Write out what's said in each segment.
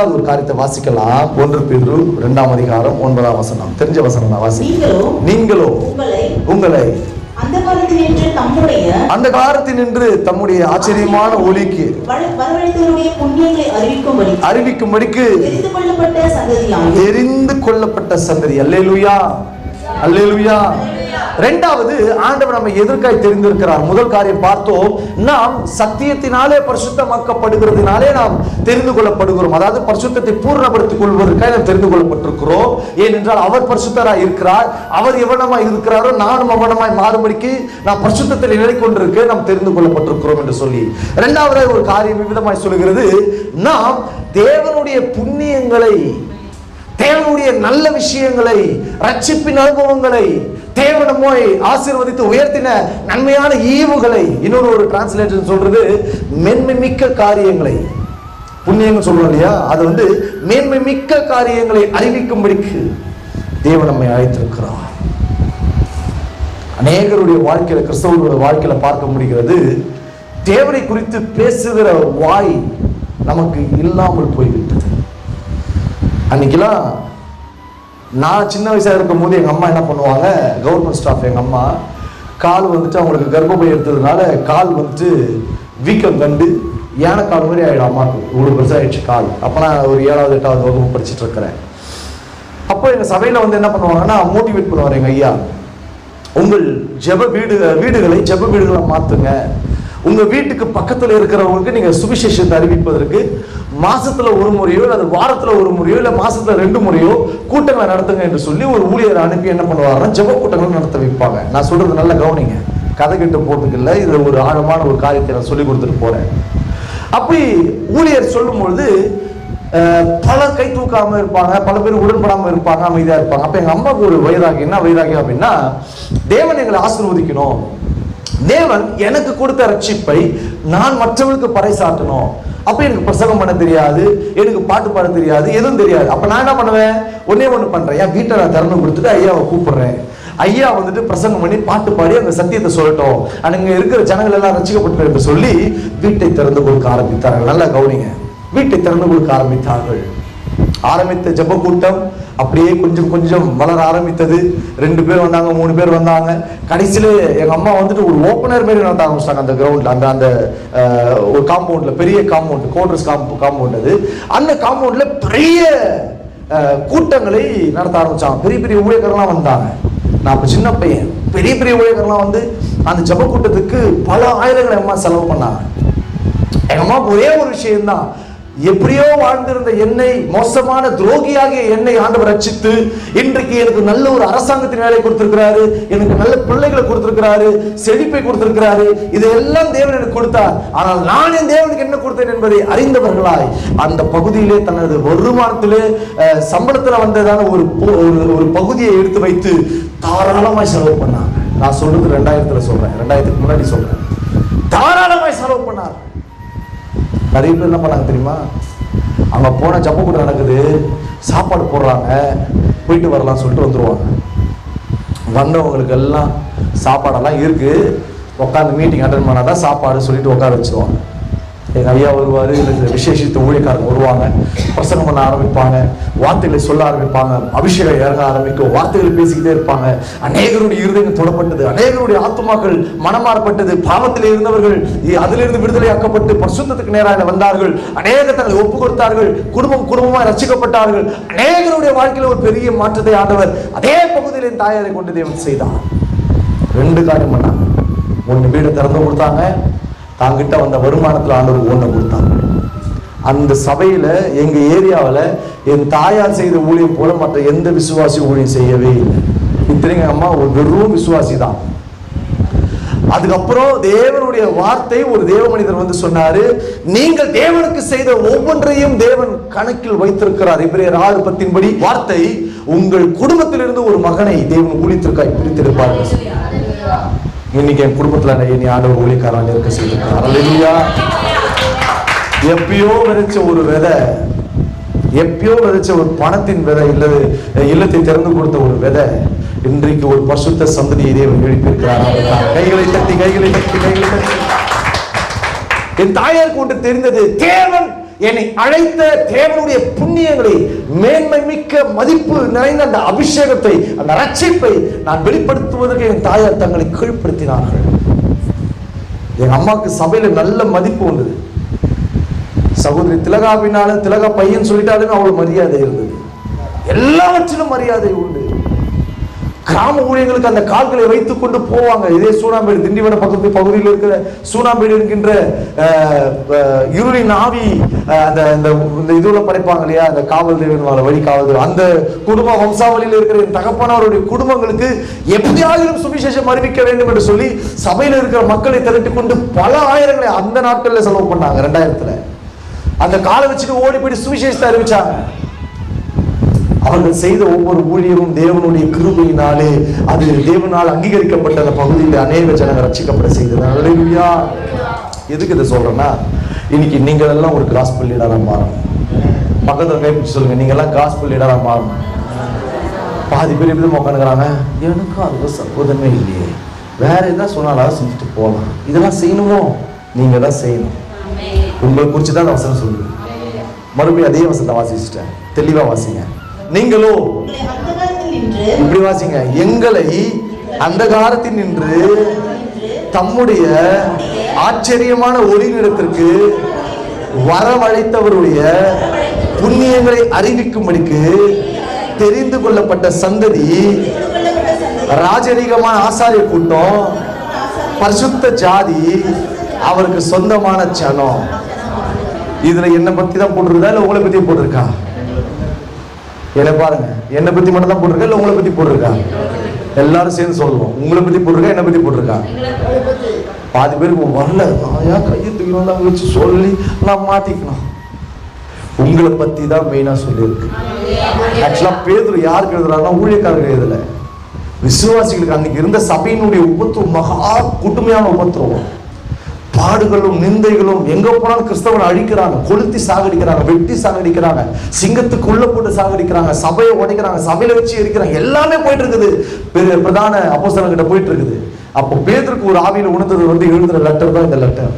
ரெண்டாவது ஒரு காரியத்தை வாசிக்கலாம். ஒன்று பேரு இரண்டாம் அதிகாரம் ஒன்பதாம் வசனம். தெரிஞ்ச வசனம் தான் வாசி நீங்களோ உங்களை அந்த காலத்தில் நின்று தம்முடைய ஆச்சரியமான ஒளிக்கு அறிவிக்கும்படிக்கு தெரிந்து கொள்ளப்பட்ட சந்ததி. அல்லேலூயா. அல்லேலூயா. ரெண்டாவது ஆண்டவர் நம்ம எதற்காய் தெரிந்திருக்கிறார்? முதல் காரியம் பார்த்தோம் நாம் சத்தியத்தினாலே பரிசுத்தமாக்கப்படுகிறதுனாலே நாம் தெரிந்து கொள்ளப்படுகிறோம். அதாவது பரிசுத்தத்தை பூர்ணப்படுத்திக் கொள்வதற்காக நாம் தெரிந்து கொள்ளப்பட்டிருக்கிறோம். ஏனென்றால் அவர் பரிசுத்தராக இருக்கிறார். அவர் எவனமாய் இருக்கிறாரோ நானும் அவனமாய் மாறுபடிக்கு நாம் பரிசுத்தத்தில் நிலை கொண்டிருக்க நாம் தெரிந்து கொள்ளப்பட்டிருக்கிறோம் என்று சொல்லி. இரண்டாவது ஒரு காரியம் விதமாய் சொல்லுகிறது. நாம் தேவனுடைய புண்ணியங்களை தேவனுடைய நல்ல விஷயங்களை ரட்சிப்பின் அனுபவங்களை தேவனமோய் ஆசீர்வதித்து உயர்த்தின நன்மையான ஈவுகளை இன்னொரு ஒரு டிரான்ஸ்லேஷன் சொல்றது மென்மை மிக்க காரியங்களை. புண்ணியங்கள் சொல்லுவோம் இல்லையா? அது வந்து மேன்மை மிக்க காரியங்களை அறிவிக்கும்படிக்கு தேவன் நம்மை அழைத்திருக்கிறார். அநேகருடைய வாழ்க்கையில கிறிஸ்தவர்களுடைய வாழ்க்கையில பார்க்க முடிகிறது தேவனை குறித்து பேசுகிற வாய் நமக்கு இல்லாமல் போய்விட்டது. அன்னைக்கெல்லாம் நான் சின்ன வயசாக இருக்கும் போது எங்கள் அம்மா என்ன பண்ணுவாங்க? கவர்மெண்ட் ஸ்டாஃப் எங்கள் அம்மா கால் வந்துட்டு அவங்களுக்கு கர்ப்பப்பை எடுத்ததுனால கால் வந்துட்டு வீக்கம் கண்டு யானைக்கால் மாதிரி ஆகிடும் அம்மாவுக்கு இவ்வளோ பெருசாக ஆயிடுச்சு கால். அப்போ நான் ஒரு ஏழாவது எட்டாவது வகுப்பு படிச்சுட்டு இருக்கிறேன். அப்போ எங்கள் சபையில் வந்து என்ன பண்ணுவாங்கன்னா மோட்டிவேட் பண்ணுவார் எங்கள் ஐயா. உங்கள் ஜெப வீடு வீடுகளை ஜெப வீடுகளை மாற்றுங்க உங்க வீட்டுக்கு பக்கத்துல இருக்கிறவங்களுக்கு நீங்க சுவிசேஷத்தை அறிவிப்பதற்கு மாசத்துல ஒரு முறையோ அல்லது வாரத்துல ஒரு முறையோ இல்ல மாசத்துல ரெண்டு முறையோ கூட்டங்களை நடத்துங்க என்று சொல்லி ஒரு ஊழியரை அனுப்பி என்ன பண்ணுவாருன்னா ஜெப கூட்டங்களை நடத்த வைப்பாங்க. நான் சொல்றது நல்ல கவனிங்க. கதை கிட்ட போறதுக்கு இல்லை இது ஒரு ஆழமான ஒரு காரியத்தை நான் சொல்லி கொடுத்துட்டு போறேன். அப்படி ஊழியர் சொல்லும்பொழுது பல பலர் கை தூக்காம இருப்பாங்க பல பேர் உடன்படாம இருப்பாங்க அமைதியா இருப்பாங்க. அப்ப எங்க அம்மாவுக்கு ஒரு வைராகி என்ன வைராகியம் அப்படின்னா தேவன் எங்களை ஆசிர்வதிக்கணும். தேவன் எனக்கு கொடுத்த ரட்சிப்பை நான் மற்றவர்களுக்கு பறைசாட்டணும் அப்போ எனக்கு பிரசங்கம் பண்ண தெரியாது எனக்கு பாட்டு பாட தெரியாது எதுவும் தெரியாது. அப்போ நான் என்ன பண்ணுவேன்? ஒன்னே ஒன்று பண்ணுறேன் என் வீட்டை நான் திறந்து கொடுத்துட்டு ஐயாவை கூப்பிடுறேன். ஐயா வந்துட்டு பிரசங்கம் பண்ணி பாட்டு பாடி அந்த சத்தியத்தை சொல்லட்டும். அங்க இருக்கிற ஜனங்கள் எல்லாம் ரசிக்கப்பட்டு என்று சொல்லி வீட்டை திறந்து கொடுக்க ஆரம்பித்தார்கள். நல்லா கவனிங்க. வீட்டை திறந்து கொடுக்க ஆரம்பித்தார்கள். ஆரம்பித்த ஜப கூட்டம் அப்படியே கொஞ்சம் கொஞ்சம் வளர ஆரம்பித்தது. ரெண்டு பேர் வந்தாங்க மூணு பேர் வந்தாங்க. கடைசியில் எங்க அம்மா வந்துட்டு ஒரு ஓப்பனர் மாரி நடத்த ஆரம்பிச்சிட்டாங்க அந்த கிரவுண்டில் அந்த அந்த அஹ், ஒரு காம்பவுண்ட்ல பெரிய காம்பவுண்ட் கோட்ரஸ் காம்பவுண்ட் அது. அந்த காம்பவுண்ட்ல பெரிய அஹ், கூட்டங்களை நடத்த ஆரம்பித்தாங்க பெரிய பெரிய ஊழியர்கள்லாம் வந்தாங்க. நான் இப்போ சின்ன பையன். பெரிய பெரிய ஊழியர்கள்லாம் வந்து அந்த ஜப கூட்டத்துக்கு பல ஆயிரங்களை அம்மா செலவு பண்ணாங்க. எங்க அம்மாவுக்கு ஒரே ஒரு விஷயம்தான். எப்படியோ வாழ்ந்திருந்த என்னை மோசமான துரோகியாகிய என்னை ஆண்டவர் ரட்சித்து இன்றைக்கு எனக்கு நல்ல ஒரு அரசாங்கத்தின் வேலை கொடுத்திருக்கிறாரு எனக்கு நல்ல பிள்ளைகளை கொடுத்திருக்கிறாரு செழிப்பை கொடுத்திருக்கிறாரு இதெல்லாம் தேவன் எனக்கு கொடுத்தார். ஆனால் நான் என் தேவனுக்கு என்ன கொடுத்தேன் என்பதை அறிந்தவர்களாய் அந்த பகுதியிலே தனது வருமானத்திலே அஹ், சம்பளத்துல வந்ததான ஒரு ஒரு ஒரு பகுதியை எடுத்து வைத்து தாராளமாய் செலவு பண்ணாங்க நான் சொல்றது ரெண்டாயிரத்துல சொல்றேன். ரெண்டாயிரத்துக்கு முன்னாடி சொல்றேன். தாராளமாய் செலவு பண்ணார். நிறைய பேர் என்ன பண்ணாங்க தெரியுமா? அங்கே போன ஜப்ப கூட நடக்குது. சாப்பாடு போடுறாங்க. போயிட்டு வரலாம் சொல்லிட்டு வந்துடுவாங்க வந்தவங்களுக்கு எல்லாம் சாப்பாடெல்லாம் இருக்குது உட்காந்து மீட்டிங் அட்டன் பண்ணாதான் சாப்பாடு சொல்லிட்டு உட்கார வச்சுருவாங்க. எங்க ஐயா வருவாரு இல்லை இந்த விசேஷித்த ஊழியக்காரங்க வருவாங்க பிரசங்கம் பண்ண ஆரம்பிப்பாங்க வார்த்தைகளை சொல்ல ஆரம்பிப்பாங்க அபிஷேகம் இறங்க ஆரம்பிக்கும் வார்த்தைகளை பேசிக்கிட்டே இருப்பாங்க. அநேகருடைய இருதயம் தொடப்பட்டது அநேகருடைய ஆத்துமாக்கள் மனமாறப்பட்டது பாவத்தில் இருந்தவர்கள் அதிலிருந்து விடுதலை ஆக்கப்பட்டு பரிசுத்தத்துக்கு நேராக வந்தார்கள். அநேக தங்களை ஒப்பு கொடுத்தார்கள் குடும்பம் குடும்பமாக ரசிக்கப்பட்டார்கள் அநேகருடைய வாழ்க்கையில் ஒரு பெரிய மாற்றத்தை ஆண்டவர் அதே பகுதியில் என் தாயாரை கொண்டு தேவன் செய்தார். ரெண்டு காரியம் பண்ணாங்க. ஒன்று வீடு திறந்து கொடுத்தாங்க தாங்கிட்ட வந்த வருமானத்தில் ஆண்டவர் ஓன கொடுத்தாங்க அந்த சபையில எங்க ஏரியாவில் என் தாயார் செய்த ஊழியம் போல மற்ற எந்த விசுவாசி ஊழியம் செய்யவே இல்லை. இத்தனைங்க அம்மா ஒரு வெறும் விசுவாசி தான். அதுக்கப்புறம் தேவனுடைய வார்த்தை ஒரு தேவ மனிதர் வந்து சொன்னாரு நீங்கள் தேவனுக்கு செய்த ஒவ்வொன்றையும் தேவன் கணக்கில் வைத்திருக்கிறார். இவரையர் ஆறு பத்தின்படி வார்த்தை உங்கள் குடும்பத்திலிருந்து ஒரு மகனை தேவன் ஊழித்திருக்காய் பிரித்திருப்பார்கள் இன்னைக்கு என் குடும்பத்துல நீ ஆண்டவர் ஊழிக்காரன் இருக்க செய்திருக்கிறார் இல்லையா எப்பயோ விதைச்ச ஒரு விதை எப்பயோ விதைச்ச ஒரு பணத்தின் விதை இல்லது இல்லத்தை திறந்து கொடுத்த ஒரு விதை இன்றைக்கு ஒரு பசுத்த சந்ததியை தேவன் எழுப்பியிருக்கிறார். கைகளை தட்டி கைகளை தட்டி கைகளை தட்டி. என் தாயாருக்கு ஒன்று தெரிந்தது தேவன் என்னை அழைத்த தேவனுடைய புண்ணியங்களை மேன்மை மிக்க மதிப்பு நிறைந்த அந்த அபிஷேகத்தை அந்த ரட்சிப்பை நான் வெளிப்படுத்துவதற்கு என் தாயார் தங்களை கீழ்ப்படுத்தினார்கள். என் அம்மாவுக்கு சபையில நல்ல மதிப்பு உண்டு சகோதரி திலகாவினாலும் திலகா பையன் சொல்லிட்டாலுமே அவளுக்கு மரியாதை இருந்தது. எல்லாவற்றிலும் மரியாதை உண்டு. கிராம ஊழியர்களுக்கு அந்த கால்களை வைத்துக் கொண்டு போவாங்க. இதே சூனாம்பேடு திண்டிவன பக்கத்து பகுதியில் இருக்கிற சூனாம்பேடு என்கின்ற இருளின் ஆவி அந்த இந்த இந்த இதுல படைப்பாங்க இல்லையா? அந்த காவல் தேவன் வழி காவல் அந்த குடும்ப வம்சாவளியில் இருக்கிற என் தகப்பனாருடைய குடும்பங்களுக்கு எப்படியாகிலும் சுவிசேஷம் அறிவிக்க வேண்டும் என்று சொல்லி சபையில் இருக்கிற மக்களை திரட்டி கொண்டு பல ஆயிரங்களை அந்த நாட்களில் செலவு பண்ணாங்க ரெண்டாயிரத்துல. அந்த காலை வச்சுட்டு ஓடி போய் சுவிசேஷத்தை அறிவிச்சாங்க. அவர்கள் செய்த ஒவ்வொரு ஊழியமும் தேவனுடைய கிருபையினாலே அது தேவனால் அங்கீகரிக்கப்பட்ட அந்த பகுதியில் அநேக ஜனங்கள் ரசிக்கப்பட செய்தது. அல்லேலூயா எதுக்கு இதை சொல்றேன்னா இன்னைக்கு நீங்கள் எல்லாம் ஒரு காஸ்பிள் லீடரா மாறணும். பக்கத்தில் கைப்பிடிச்சு சொல்லுங்க நீங்க எல்லாம் காஸ்பிள் லீடரா மாறணும். பாதி பேர் எப்படி உட்காந்துக்கிறாங்க எனக்கும் அதுக்கு சப்போதமே இல்லையே. வேற எதாவது சொன்னாலும் செஞ்சுட்டு போகலாம் இதெல்லாம் செய்யணுமோ? நீங்க தான் செய்யணும். உங்களை குறித்து தான் அந்த வசனம் சொல்லுது மறுபடியும் அதே வசனத்தை வாசிச்சிட்டேன். தெளிவாக வாசிங்க. நீங்களோ இப்படி வாசிங்க. எங்களை அந்த காலத்தில் நின்று தம்முடைய ஆச்சரியமான ஒளிநிடத்திற்கு வரவழைத்தவருடைய புண்ணியங்களை அறிவிக்கும்படிக்கு தெரிந்து கொள்ளப்பட்ட சந்ததி ராஜரீகமான ஆசாரிய கூட்டம் பரிசுத்த ஜாதி அவருக்கு சொந்தமான ஜனம். இதுல என்னை பத்தி தான் போட்டிருக்கா? இல்ல உங்களை பத்தி போட்டிருக்கா? என்ன பாருங்க என்னை பத்தி மட்டும் தான் போட்டிருக்கா உங்களை பத்தி போட்டிருக்கா? எல்லாரும் சேர்ந்து சொல்லுவோம். உங்களை பத்தி போட்டிருக்கா? என்ன பத்தி போட்டிருக்கா? பாதி பேருக்கு வரல. நான் ஏன் கையை தூக்கணும் தான் வச்சு சொல்லி நான் மாத்திக்கணும் உங்களை பத்தி தான் மெயினா சொல்லியிருக்கு. ஆக்சுவலா பேதர் யாருக்கு எழுதுறாருன்னா ஊழியக்காரர்கள் எழுதல. விசுவாசிகளுக்கு அன்னைக்கு இருந்த சபையினுடைய உபத்துவம் மகா கொடுமையான உபத்துவம். பாடுகளும் நிந்தைகளும் எங்க போனாலும் கிறிஸ்தவனை அழிக்கிறாங்க கொளுத்தி சாகடிக்கிறாங்க வெட்டி சாகடிக்கிறாங்க சிங்கத்துக்கு உள்ள போட்டு சாகடிக்கிறாங்க சபையை உடைக்கிறாங்க சபையில வச்சு எரிக்கிறாங்க எல்லாமே போயிட்டு இருக்குது பிரதான அப்போஸ்தலர்கிட்ட போயிட்டு இருக்குது அப்போ பேதருக்கு ஒரு ஆவியில உணர்ந்தது வந்து எழுதுற லெட்டர் தான் இந்த லெட்டர்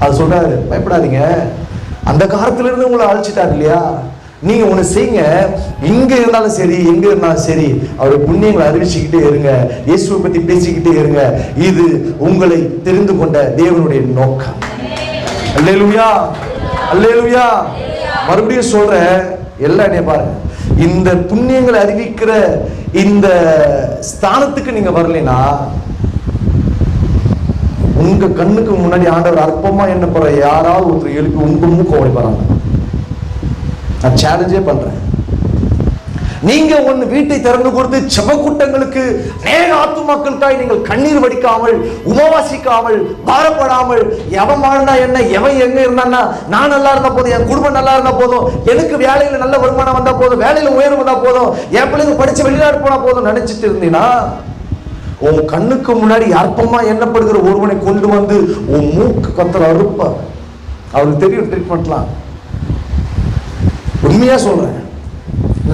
அது சொல்றாரு பயப்படாதீங்க. அந்த காலத்திலிருந்து உங்களை அழைச்சிட்டாரு இல்லையா? நீங்க ஒண்ணு செய்யுங்க. இங்க இருந்தாலும் சரி எங்க இருந்தாலும் சரி அவருடைய புண்ணியங்களை அறிவிச்சுக்கிட்டே இருங்க. இயேசுவை பத்தி பேசிக்கிட்டே இருங்க. இது உங்களை தெரிந்து கொண்ட தேவனுடைய நோக்கம். அல்லேலுயா. அல்லேலுயா. மறுபடியும் சொல்ற எல்லாம் பாருங்க. இந்த புண்ணியங்களை அறிவிக்கிற இந்த ஸ்தானத்துக்கு நீங்க வரலைன்னா உங்க கண்ணுக்கு முன்னாடி ஆண்டவர் அற்பமா என்ன போற யாராவது ஒருத்தர் எழுப்பி உங்க மூக்க போறாங்க. நான் சேலஞ்சே பண்றேன். நீங்க ஒன்னு வீட்டை திறந்து கொடுத்து செபக்கூட்டங்களுக்கு நேர ஆத்துமாக்களுக்காய் நீங்கள் கண்ணீர் வடிக்காமல் உபவாசிக்காமல் பாரப்படாமல் எவன் வாழ்ந்தா என்ன எவன் எங்க இருந்தான்னா நான் நல்லா இருந்தா போதும் என் குடும்பம் நல்லா இருந்தா போதும் எனக்கு வேலையில நல்ல வருமானம் வந்தா போதும் வேலையில உயர்வு வந்தா போதும் என் பிள்ளைங்க படிச்சு வெளிநாடு போனா போதும் நினைச்சிட்டு இருந்தீங்கன்னா உன் கண்ணுக்கு முன்னாடி அற்பமா எண்ணப்படுகிற ஒருவனை கொண்டு வந்து உன் மூக்கு கத்துற அறுப்ப அவருக்கு தெரியும் ட்ரீட்மெண்ட்லாம் உண்மையாக சொல்கிறேன்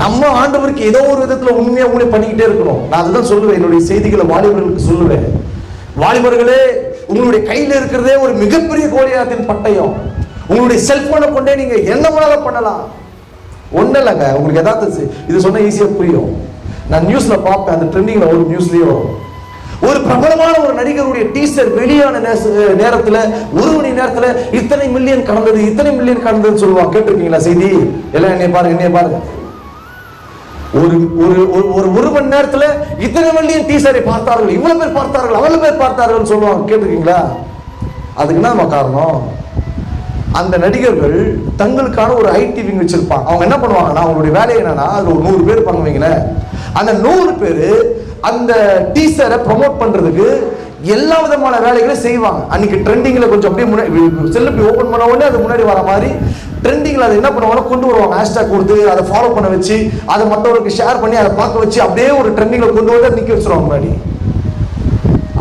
நம்ம ஆண்டவருக்கு ஏதோ ஒரு விதத்தில் உண்மையாக ஊழிய பண்ணிக்கிட்டே இருக்கணும். நான் அதுதான் சொல்லுவேன் என்னுடைய செய்திகளை வாலிபர்களுக்கு சொல்லுவேன். வாலிபர்களே உங்களுடைய கையில் இருக்கிறதே ஒரு மிகப்பெரிய கோலியாத்தின் பட்டயம். உங்களுடைய செல்போனை கொண்டே நீங்கள் என்ன வேணாலும் பண்ணலாம். ஒன்றும் இல்லைங்க உங்களுக்கு எதாவது இது சொன்னால் ஈஸியாக புரியும். நான் நியூஸில் பார்ப்பேன் அந்த ட்ரெண்டிங்கில் ஒரு நியூஸ்லேயோ ஒரு பிரபலமான ஒரு நடிகருடைய டீசர் வெளியான நேரத்துல ஒரு மணி நேரத்துல இத்தனை மில்லியன் கடந்தது இத்தனை மில்லியன் கடந்ததுன்னு சொல்லுவாங்க கேட்டிருக்கீங்களா செய்தி? எல்லாம் என்னைய பாருங்க என்னைய பாருங்க. ஒரு ஒரு ஒரு ஒரு ஒரு மணி நேரத்துல இத்தனை மில்லியன் டீசரை பார்த்தார்கள். இவ்வளவு பேர் பார்த்தார்கள் அவ்வளவு பேர் பார்த்தார்கள் சொல்லுவாங்க. கேட்டிருக்கீங்களா? அதுக்கு என்ன காரணம்? அந்த நடிகர்கள் தங்களுக்கான ஒரு ஐடி விங் வச்சிருப்பாங்க. அவங்க என்ன பண்ணுவாங்கன்னா அவங்களுடைய வேலை என்னன்னா அதுல ஒரு நூறு பேர் பண்ணுவீங்களேன் அந்த நூறு பேர் அந்த டீசரை ப்ரொமோட் பண்றதுக்கு எல்லா விதமான வேலைகளும் செய்வாங்க. அன்னைக்கு ட்ரெண்டிங்ல கொஞ்சம் அப்படியே முன்னாடி செல்லுப்பி ஓபன் பண்ண உடனே அது முன்னாடி வர மாதிரி ட்ரெண்டிங்ல அதை என்ன பண்ணுவாங்கன்னா கொண்டு வருவாங்க. ஹேஷ்டாக் கொடுத்து அதை ஃபாலோ பண்ண வச்சு அதை மற்றவருக்கு ஷேர் பண்ணி அதை பார்க்க வச்சு அப்படியே ஒரு ட்ரெண்டிங்ல கொண்டு வந்து அதை நிக்க வச்சிருவாங்க முன்னாடி.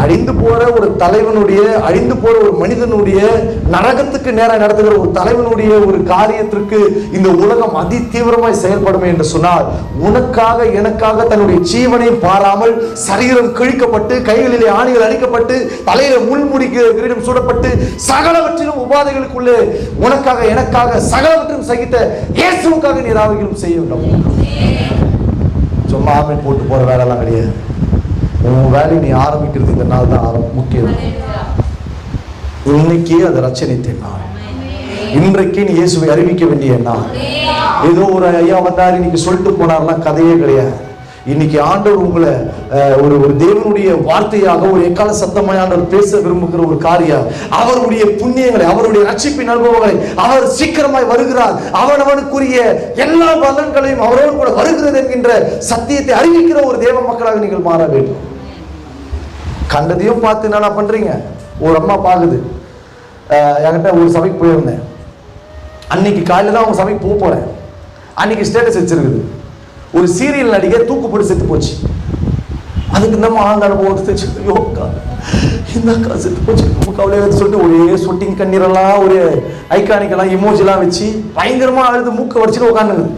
அழிந்து போற ஒரு தலைவனுடைய அழிந்து போற ஒரு மனிதனுடைய நரகத்துக்கு நேரம் நடத்துகிற ஒரு தலைவனுடைய ஒரு காரியத்திற்கு இந்த உலகம் அதி தீவிரமாய் செயல்படும் என்று சொன்னால் உனக்காக எனக்காக தன்னுடைய ஜீவனை பாராமல் சரீரம் கிழிக்கப்பட்டு கைகளிலே ஆணிகள் அடிக்கப்பட்டு தலையில முள்முடி கிரீடம் சூடப்பட்டு சகலவற்றிலும் உபாதைகளுக்குள்ளே உனக்காக எனக்காக சகலவற்றிலும் சகித்த இயேசுக்காக நீ செய்ய வேண்டும் சும்மா போட்டு போற வேலைலாம் கிடையாது. உன் வேலையை நீ ஆரம்பிக்கிறது இந்த நாள் தான் முக்கியம். இன்னைக்கு அது ரச்சனை நாள் இன்றைக்கு நீ இயேசுவை அறிவிக்க வேண்டிய நாள். ஏதோ ஒரு ஐயா வந்தார் இன்னைக்கு சொல்லிட்டு போனார்லாம் கதையே கிடையாது. இன்னைக்கு ஆண்டவர் உங்களை அஹ், ஒரு ஒரு தேவனுடைய வார்த்தையாக ஒரு எக்கால சத்தமாய் ஆண்டவர் பேச விரும்புகிற ஒரு காரியம் அவருடைய புண்ணியங்களை அவருடைய ரட்சிப்பின் அனுபவங்களை அவர் சீக்கிரமாய் வருகிறார். அவனவனுக்குரிய எல்லா பலன்களையும் அவரோடு கூட வருகிறது என்கின்ற சத்தியத்தை அறிவிக்கிற ஒரு தேவ மக்களாக நீங்கள் மாற வேண்டும். கண்டதையும் பார்த்து என்னடா பண்றீங்க? ஒரு அம்மா பாக்குது. என்கிட்ட ஒரு சபைக்கு போயிருந்தேன். அன்னைக்கு காலையில தான் அவங்க சபைக்கு போக போறேன். அன்னைக்கு ஸ்டேட்டஸ் வச்சிருக்குது. ஒரு சீரியல் நடிகை தூக்கு போட்டு செத்து போச்சு. அதுக்கு நம்ம ஆழ்ந்த அனுபவம் யோகா இந்த அக்கா செத்து போச்சு. நம்ம கவலையை சொல்லிட்டு ஒரே சொட்டிங் கண்ணீரெல்லாம் ஒரு ஐக்கானிக்கெல்லாம் இமோஜிலாம் வச்சு பயங்கரமாக அழுது மூக்கை வடிச்சுட்டு உட்காந்துக்குது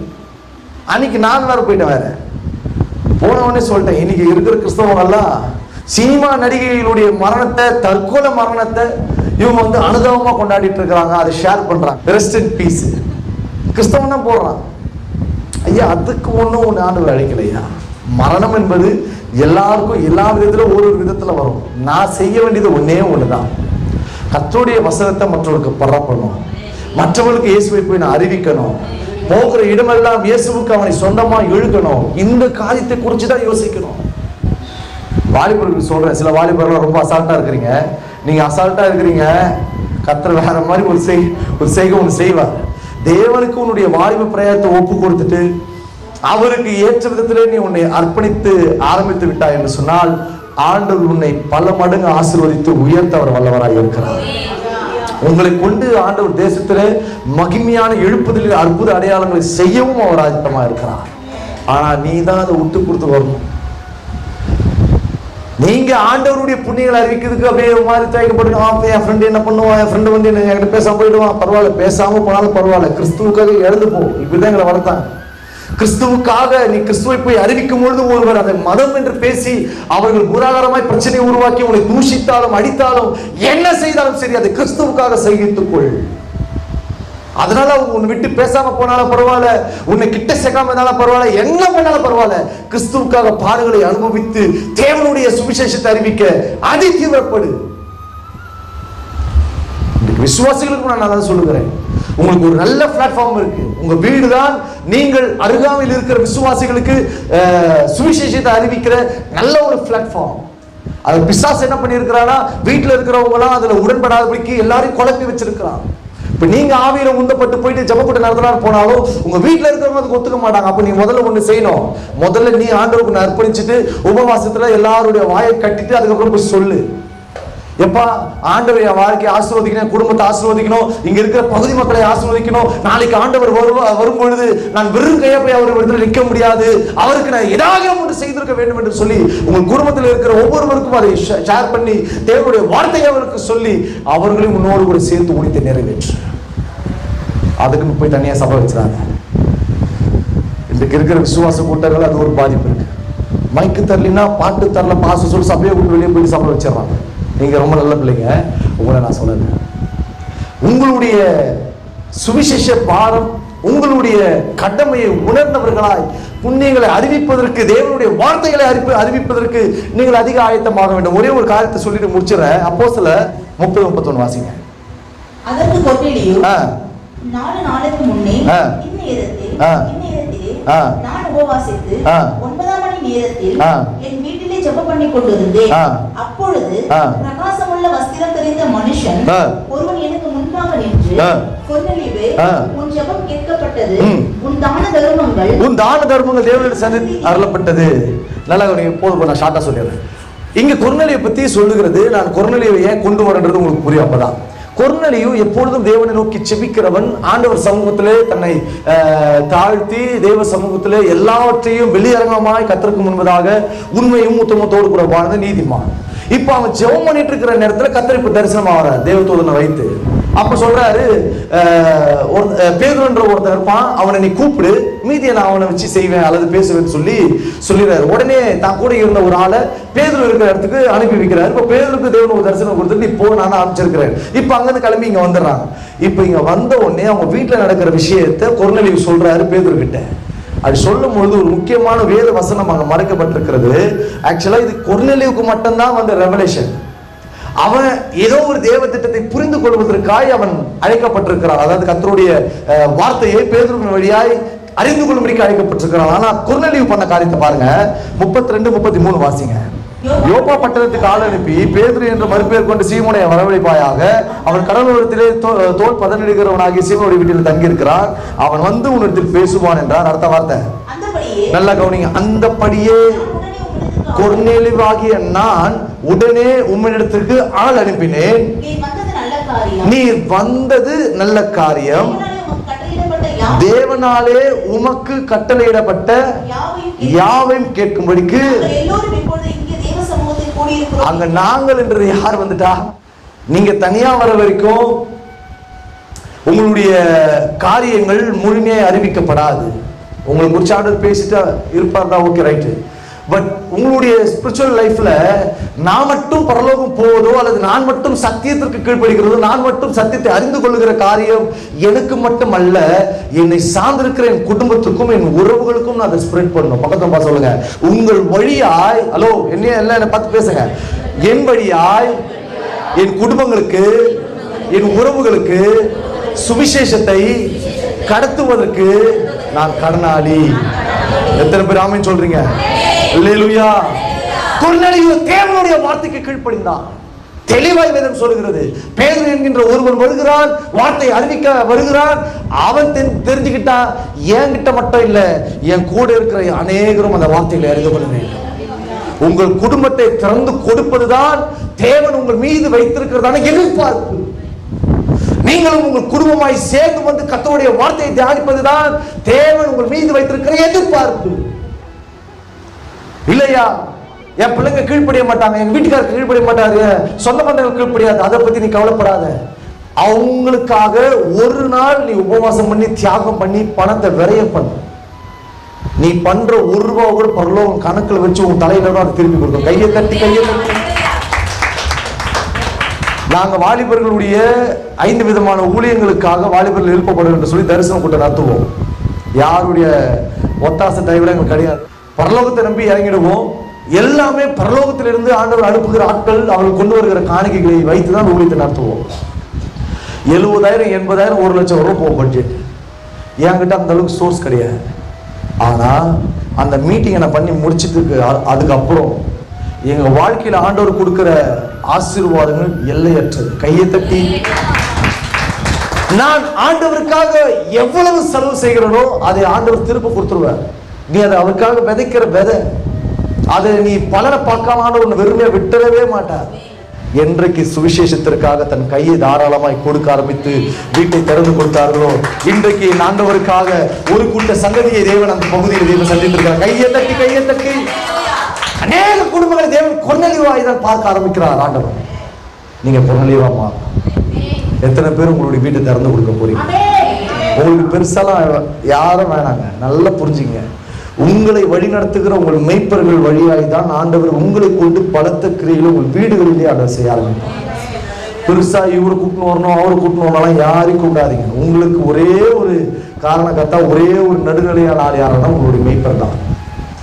அன்னைக்கு நான் வேற போயிட்டேன் வேற. போனவொடனே சொல்லிட்டேன் இன்னைக்கு இருக்கிற கிறிஸ்தவங்கள்லாம் சினிமா நடிகைகளுடைய மரணத்தை தற்கொலை மரணத்தை இவங்க வந்து அனுதாபமாக கொண்டாடிட்டு இருக்கிறாங்க. அதை ஷேர் பண்ணுறாங்க ரெஸ்ட் இன் பீஸ் கிறிஸ்தவன் தான் போடுறான். ஐயா அதுக்கு ஒன்றும் ஒன்று ஆண்டு அழைக்கலையா மரணம் என்பது எல்லாருக்கும் எல்லா விதத்திலும் ஒரு ஒரு விதத்தில் வரும். நான் செய்ய வேண்டியது ஒன்றே ஒன்று தான் கத்தோடைய வசனத்தை மற்றவர்களுக்கு பரப்பணும். மற்றவர்களுக்கு இயேசுவை போய் நான் அறிவிக்கணும். போகிற இடமெல்லாம் இயேசுவுக்கு அவனை சொந்தமாக இழுக்கணும். இந்த காரியத்தை குறித்து தான் யோசிக்கணும். வாலிபர்களுக்கு சொல்றேன். சில வாலிபர்கள் ரொம்ப அசால்ட்டா இருக்கிறீங்க. நீங்க அசால்ட்டா இருக்கிறீங்க. கத்திர வேற மாதிரி ஒரு செய் ஒரு செய்கை ஒன்று செய்வார். தேவனுக்கு உன்னுடைய வாலிப பிரயாணத்தை ஒப்பு கொடுத்துட்டு அவருக்கு ஏற்ற விதத்திலே நீ உன்னை அர்ப்பணித்து ஆரம்பித்து விட்டாய் என்று சொன்னால் ஆண்டவர் உன்னை பல மடங்கு ஆசீர்வதித்து உயர்த்த அவர் வல்லவராய் இருக்கிறார். உங்களை கொண்டு ஆண்டவர் தேசத்தில் மகிமையான எழுப்புதலில் அற்புத அடையாளங்களை செய்யவும் அவர் ஆயத்தமா இருக்கிறார். ஆனா நீ தான் அதை விட்டு கொடுத்து வரணும். நீங்க ஆண்டவருடைய புண்ணியங்களை அறிவிக்கிறதுக்கு அப்படியே மாதிரி தயக்கப்பட்டு ஆ, என் ஃப்ரெண்டு என்ன பண்ணுவான்? என் ஃப்ரெண்டு வந்து என்ன என்கிட்ட பேசாம போயிடுவான். பரவாயில்ல பேசாம போனாலும் பரவாயில்ல. கிறிஸ்துவுக்காக இழந்து போ. இப்படிதான் எங்களை வளர்த்தாங்க கிறிஸ்துவுக்காக நீ கிறிஸ்துவை போய் அறிவிக்கும் பொழுது ஒருவர் அதை மதம் என்று பேசி அவர்கள் பூராகாரமாய் பிரச்சனையை உருவாக்கி உங்களை தூஷித்தாலும் அடித்தாலும் என்ன செய்தாலும் சரி அதை கிறிஸ்துவுக்காக சகித்துக் கொள் அதனால அவங்க உன்னை விட்டு பேசாம போனாலும் பரவாயில்ல உன்னை கிட்ட சேர்க்காம இருந்தாலும் பரவாயில்ல என்ன பண்ணாலும் பரவாயில்ல. கிறிஸ்துவுக்காக பாடுகளை அனுபவித்து தேவனுடைய சுவிசேஷத்தை அறிவிக்க அதி தீவிரப்படு. விசுவாசிகளுக்கு நான் நல்லா சொல்லுகிறேன். உங்களுக்கு ஒரு நல்ல பிளாட்ஃபார்ம் இருக்கு. உங்க வீடு தான் நீங்கள் அருகாமையில் இருக்கிற விசுவாசிகளுக்கு சுவிசேஷத்தை அறிவிக்கிற நல்ல ஒரு பிளாட்ஃபார்ம் அது பிசாஸ் என்ன பண்ணியிருக்கிறானா வீட்டில் இருக்கிறவங்களாம் அதுல உடன்படாதபடிக்கு எல்லாரையும் குழப்பி வச்சிருக்கிறான். இப்போ நீங்கள் ஆவியில் உந்தப்பட்டு போயிட்டு ஜபக்கூட்ட நடத்தலாம் போனாலும் உங்கள் வீட்டில் இருக்கிறவங்க அதுக்கு ஒத்துக்க மாட்டாங்க. அப்போ நீ முதல்ல ஒன்று செய்யணும். முதல்ல நீ ஆண்டவருக்கு ஒண்ணு அர்ப்பணிச்சுட்டு உபவாசத்தில் எல்லாருடைய வாயை கட்டிட்டு அதுக்கப்புறம் போய் சொல்லு. எப்பா ஆண்டவர் என் வாழ்க்கையை ஆசீர்வதிக்கணும் குடும்பத்தை ஆசீர்வதிக்கணும் இங்க இருக்கிற பகுதி மக்களை ஆசீர்வதிக்கணும். நாளைக்கு ஆண்டவர் வருவா வரும் பொழுது நான் வெறும் கையா போய் அவர் இடத்துல நிற்க முடியாது. அவருக்கு நான் ஏதாவது ஒன்று செய்திருக்க வேண்டும் என்று சொல்லி உங்கள் குடும்பத்தில் இருக்கிற ஒவ்வொருவருக்கும் அதை ஷேர் பண்ணி தேவனுடைய வார்த்தையை அவருக்கு சொல்லி அவர்களையும் உன்னோடு கூட சேர்த்து முடித்து நிறைவேற்று. அதுக்குன்னு போய் தனியா சபை வச்சுறாங்க. இன்றைக்கு இருக்கிற விசுவாச கூட்டங்கள் அது ஒரு பாதிப்பு இருக்கு. மைக்கு தரலினா பாட்டு தரல பாச சொல்லி சபையை விட்டு வெளியே போய் சபை வச்சிடறாங்க. நீங்க ரொம்ப நல்ல பிள்ளைங்க. உங்களை நான் சொல்லல. உங்களுடைய சுவிசேஷ பாரம் உங்களுடைய கடமையை உணர்ந்தவர்களாய் புண்ணியங்களை அறிவிப்பதற்கு தேவனுடைய வார்த்தைகளை அறிப்ப அறிவிப்பதற்கு நீங்கள் அதிக ஆயத்தமாக வேண்டும். ஒரே ஒரு காரியத்தை சொல்லிட்டு முடிச்சிடறேன். அப்போ சில முப்பது முப்பத்தொன்னு வாசிங்க. அதற்கு நாலு நாளுக்கு முன்னே. இந்நேரத்தில். இந்நேரத்திலே. நான் உபவாசித்து. ஒன்பதாம் மணி நேரத்தில். என் வீட்டிலே ஜெபம் பண்ணி கொண்டிருந்தேன். அப்பொழுது. பிரகாசமுள்ள வஸ்திரம் தெரிந்த மனுஷன். ஒருவன் எனக்கு முன்பாக நின்று ஆ. உன் ஜெபம் கேட்கப்பட்டது. உன் தான தர்மங்கள் உன் தான தர்மங்கள் தேவனுடைய சந்நிதி அருளப்பட்டது நல்லா போதும் நான் ஷார்ட்டா சொல்லிடுறேன் இங்க குறுநிலையை பத்தி சொல்லுகிறது நான் குறுநிலையை ஏன் கொண்டு வரேன்றது உங்களுக்கு புரியும் அப்பதான் கொர்நலியு எப்பொழுதும் தேவனை நோக்கி செபிக்கிறவன் ஆண்டவர் சமூகத்திலே தன்னை தாழ்த்தி தேவ சமூகத்திலே எல்லாவற்றையும் வெளியரங்கமாய் கத்தருக்கு முன்பதாக உண்மையும் உத்தமத்தோடு கூட வாழ்ந்த நீதிமான். இப்ப அவன் ஜெபம் பண்ணிட்டு இருக்கிற நேரத்துல கத்திரிப்பு தரிசனம் ஆகிறார் தேவத்தோதனை வைத்து. அப்போ சொல்கிறாரு ஒரு பேதுன்ற ஒருத்தர் ஒருத்தன் இருப்பான். அவனை நீ கூப்பிடு. மீதியை நான் அவனை வச்சு செய்வேன் அல்லது பேசுவேன்னு சொல்லி சொல்லிடுறாரு. உடனே தான் கூட இருந்த ஒரு ஆளை பேதுரு இருக்கிற இடத்துக்கு அனுப்பி வைக்கிறாரு. இப்போ பேதுருக்கு தேவன் ஒரு தரிசனம் கொடுத்துட்டு நீ போ நான் ஆரம்பிச்சிருக்கிறேன் இப்போ அங்கேருந்து கிளம்பி இங்கே வந்துடுறாங்க. இப்போ இங்கே வந்த உடனே அவங்க வீட்டில் நடக்கிற விஷயத்தை கொர்நலியு சொல்கிறாரு பேதுரு கிட்ட. அது சொல்லும் பொழுது ஒரு முக்கியமான வேத வசனம் அங்கே மறைக்கப்பட்டிருக்கிறது. ஆக்சுவலாக இது குரநிலைவுக்கு மட்டும்தான் வந்த ரெவலேஷன் அவன் ஏதோ ஒரு தேவ திட்டத்தை புரிந்து கொள்வதற்காய் அவன் அழைக்கப்பட்டிருக்கிறான். அதாவது கர்த்தருடைய அஹ், வார்த்தையை பேதுருவின் வழியாய் அறிந்து கொள்ளும்படிக்கு அழைக்கப்பட்டிருக்கிறான். ஆனா கொர்நெலியு பண்ண காரியத்தை பாருங்க. முப்பத்தி ரெண்டு முப்பத்தி மூணு வாசிங்க. யோப்பா பட்டணத்துக்கு ஆள் அனுப்பி பேதுரு என்ற மறுபெயர் கொண்டு சீமோனை வரவழைப்பாயாக அவன் கடலோரத்திலே தோல் பதனிடுகிறவனாகிய சீமோனுடைய வீட்டில் தங்கியிருக்கிறான். அவன் வந்து உன்னிடத்தில் பேசுவான் என்றார் அடுத்த வார்த்தை. நல்லா கவனிங்க. அந்தபடியே கொர்நேலிவாகிய நான் உடனே உம்மிடத்திற்கு ஆள் அனுப்பினேன். நீர் வந்தது நல்ல காரியம். தேவனாலே உமக்கு கட்டளையிடப்பட்ட யாவையும் கேட்கும்படிக்கு அங்க நாங்கள் என்று யார் வந்துட்டா? நீங்க தனியா வர வரைக்கும் உங்களுடைய காரியங்கள் முழுமையாக அறிவிக்கப்படாது. உங்களை குறிச்சு ஆர்டர் பேசிட்டு இருப்பார் தான் ஓகே ரைட்டு. பட் உங்களுடைய ஸ்பிரிச்சுவல் லைஃப்ல நான் மட்டும் பரலோகம் போவதோ அல்லது நான் மட்டும் சத்தியத்திற்கு கீழ்ப்படுகிறதோ நான் மட்டும் சத்தியத்தை அறிந்து கொள்ளுகிற காரியம் எனக்கு மட்டும் அல்ல என்னை சார்ந்திருக்கிற என் குடும்பத்துக்கும் என் உறவுகளுக்கும் நான் அதை ஸ்ப்ரெட் பண்ணணும் பக்கத்துல பார்த்து சொல்லுங்க. உங்கள் வழியாய் ஹலோ என்ன எல்லாம் என்னை பார்த்து பேசுங்க. என் வழியாய் என் குடும்பங்களுக்கு என் உறவுகளுக்கு சுவிசேஷத்தை கடத்துவதற்கு நான் கடனாளி. எத்தனை பேர் ஆமென் சொல்றீங்க? அல்லேலூயா கொர்நேலியு தேவனுடைய வார்த்தைக்கு கீழ்ப்படிந்தான். தெளிவாய் வேதம் சொல்கிறது பேதர் என்கின்ற ஒருவன் வருகிறான் வார்த்தை அறிவிக்க வருகிறான். அவன் தெரிஞ்சுக்கிட்டா தெரிஞ்சுக்கிட்டான். என்கிட்ட மட்டும் இல்ல என் கூட இருக்கிற அநேகரும் அந்த வார்த்தைகளை அறிந்து கொள்ள வேண்டும். உங்கள் குடும்பத்தை திறந்து கொடுப்பதுதான் தேவன் உங்கள் மீது வைத்திருக்கிறதான எதிர்பார்ப்பு. நீங்களும் உங்கள் குடும்பமாய் சேர்ந்து வந்து கத்தோடைய வார்த்தையை தியானிப்பதுதான் தேவன் உங்கள் மீது வைத்திருக்கிற எதிர்பார்ப்பு. இல்லையா? என் பிள்ளைங்க கீழ்ப்படிய மாட்டாங்க எங்க வீட்டுக்காரர் கீழ்ப்படிய மாட்டாரு சொந்த பந்தங்கள் கீழ்ப்படியாது அதை பத்தி நீ கவலைப்படாத. அவங்களுக்காக ஒரு நாள் நீ உபவாசம் பண்ணி தியாகம் பண்ணி பணத்தை விரைய பண்ணு. நீ பண்ற ஒரு ரூபா கூட பரலோகம் கணக்கில் வச்சு உன் தலையில தான் அதை திருப்பி கொடுக்கும். கையை தட்டி கையை தட்டி. நாங்கள் வாலிபர்களுடைய ஐந்து விதமான ஊழியங்களுக்காக வாலிபர்கள் எழுப்பப்படும் என்று சொல்லி தரிசனம் கொண்டு நடத்துவோம். யாருடைய ஒத்தாசை தயவிட எங்களுக்கு கிடையாது. பரலோகத்தை நம்பி இறங்கிடுவோம். எல்லாமே பரலோகத்திலிருந்து ஆண்டவர் அனுப்புகிற ஆட்கள் அவர்கள் கொண்டு வருகிற காணிக்கைகளை வைத்து தான் ஊழியத்தை நடத்துவோம். எழுபதாயிரம் எண்பதாயிரம் ஒரு லட்சம் ரூபா போகும் பட்ஜெட் என்கிட்ட அந்த அளவுக்கு சோர்ஸ் கிடையாது. ஆனால் அந்த மீட்டிங்கை நான் பண்ணி முடிச்சதுக்கு அதுக்கப்புறம் எங்க வாழ்க்கையில ஆண்டவர் கொடுக்கிற ஆசீர்வாதங்கள் எல்லையற்றது. கையை தட்டி. நான் ஆண்டவருக்காக எவ்வளவு செலவு செய்கிறனோ அதை ஆண்டவர் திருப்ப கொடுத்துருவார். நீ அதை அவருக்காக விதைக்கிற விதை அதை நீ பலனை பார்க்காம ஆண்டவர் வெறுமையா விட்டுறவே மாட்டார். என்றைக்கு சுவிசேஷத்திற்காக தன் கையை தாராளமாய் கொடுக்க ஆரம்பித்து வீட்டை திறந்து கொடுத்தார்களோ இன்றைக்கு என் ஆண்டவருக்காக ஒரு கூட்ட சங்கதியை தேவன் அந்த பகுதியில் தேவன் சந்தித்திருக்கிறார். கையை தட்டி கையை தட்டி. அநேக குடும்பங்களை தேவன் கொன்னலிவாய் தான் பார்க்க ஆரம்பிக்கிறார் ஆண்டவர். நீங்க கொன்னலிவா மாறணும் எத்தனை பேர் உங்களுடைய வீட்டை திறந்து கொடுக்க போறீங்க? உங்களுக்கு பெருசாலாம் யாரும் வேணாங்க. நல்லா புரிஞ்சுங்க. உங்களை வழிநடத்துகிற உங்கள் மெய்ப்பர்கள் வழியாய் தான் ஆண்டவர் உங்களை கொண்டு பலத்த கிரியில உங்கள் வீடுகளிலே அதை செய்ய ஆரம்பிப்பார். பெருசா இவரை கூட்டின்னு வரணும் அவரை கூட்டின்னு வரணும் யாரையும் கூப்பிடாதீங்க. உங்களுக்கு ஒரே ஒரு காரணக்கத்தா ஒரே ஒரு நடுநிலையான ஆள் யாருன்னா உங்களுடைய மெய்ப்பர் தான்.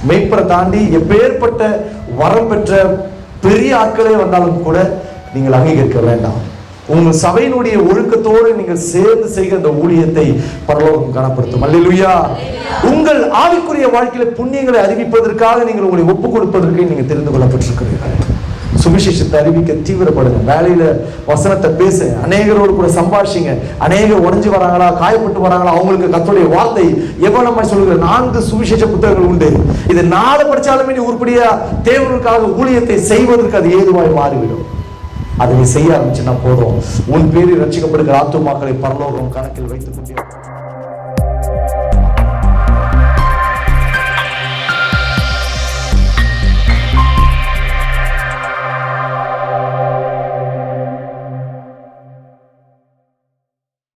மேய்ப்பரை தாண்டி எப்பேற்பட்ட வரம் பெற்ற பெரிய ஆட்களே வந்தாலும் கூட நீங்கள் அங்கீகரிக்க வேண்டாம். உங்கள் சபையினுடைய ஒழுக்கத்தோடு நீங்கள் சேர்ந்து செய்கிற அந்த ஊழியத்தை பரலோகம் கனப்படுத்தும். அல்லா உங்கள் ஆவிக்குரிய வாழ்க்கையில புண்ணியங்களை அறிவிப்பதற்காக நீங்கள் உங்களை ஒப்பு கொடுப்பதற்கு நீங்கள் தெரிந்து கொள்ளப்பட்டிருக்கிறீர்கள். சுவிசேஷத்தை அறிவிக்க தீவிரப்படுங்க. வேலையில வசனத்தை பேசு அநேகரோடு கூட சம்பாஷிங்க. அநேகர் உடஞ்சி வராங்களா காயப்பட்டு வராங்களா அவங்களுக்கு கத்தோடைய வார்த்தை எவ்வளவு நம்ம சொல்லுகிற நான்கு சுவிசேஷ புத்தகங்கள் உண்டு. இது நாலு படிச்சாலுமே நீ உருப்படியா தேவனுக்காக ஊழியத்தை செய்வதற்கு அது ஏதுவாய் மாறிவிடும். அதை நீ செய்ய ஆரம்பிச்சுன்னா போதும். உன் பேரில் ரட்சிக்கப்படுகிற ஆத்துமாக்களை பரலோகம் கணக்கில் வைத்துக் கொண்டே